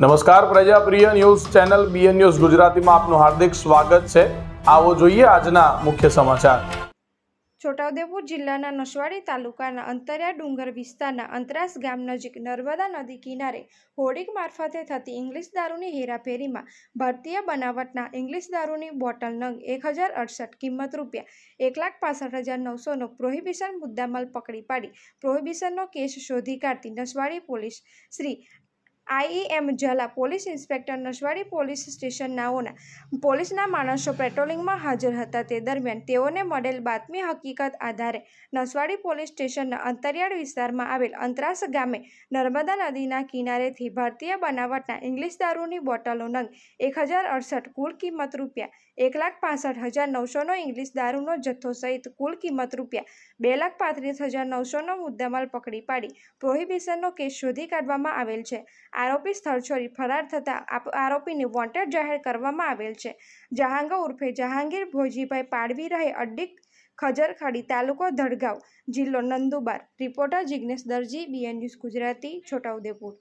નમસ્કાર પ્રજાપ્રિય news channel BN news ગુજરાતીમાં આપનું હાર્દિક સ્વાગત છે. આવો જોઈએ આજના મુખ્ય સમાચાર. છોટાઉદેપુર જિલ્લાના નસવાડી તાલુકાના અંતરિયા ડુંગર વિસ્તારના અંતરાસ ગામ નજીક નર્મદા નદી કિનારે હોડીક મારફતે થતી ઇંગ્લિશ દારૂની હેરાફેરીમાં ભારતીય બનાવટના ઇંગ્લિશ દારૂની બોટલ નંગ એક હજાર અડસઠ કિંમત રૂપિયા, એક લાખ પાસઠ હજાર નવસોનો પ્રોહિબિશન મુદ્દામાલ પકડી પાડી. પ્રોહિબિશનનો કેસ શોધી કાઢતી Naswadi police Shri IEM Jhala police inspector Naswadi police સ્ટેશનનાઓના પોલીસના માણસો પેટ્રોલિંગમાં હાજર હતા. તે દરમિયાન તેઓને મળેલ બાતમી હકીકત આધારે નસવાડી પોલીસ સ્ટેશનના અંતરિયાળ વિસ્તારમાં આવેલ અંતરાસ ગામે નર્મદા નદીના કિનારેથી ભારતીય બનાવટના ઇંગ્લિશ દારૂની બોટલો નંગ એક હજાર અડસઠ કુલ કિંમત રૂપિયા એક લાખ પાસઠ હજાર નવસોનો ઇંગ્લિશ દારૂનો જથ્થો સહિત કુલ કિંમત રૂપિયા બે લાખ પાંત્રીસ હજાર નવસોનો મુદ્દામાલ પકડી પાડી પ્રોહિબિશનનો કેસ શોધી કાઢવામાં આવેલ છે. આરોપી સ્થળ છોડી ફરાર થતાં આરોપીને વોન્ટેડ જાહેર કરવામાં આવેલ છે. જહાંગા ઉર્ફે જહાંગીર ભોજીભાઈ પાડવી રહે અડ્ડી ખજરખડી તાલુકો ધડગાવ જિલ્લો Nandurbar reporter Jignesh Darji, BN news Gujarati, Chhotaudepur.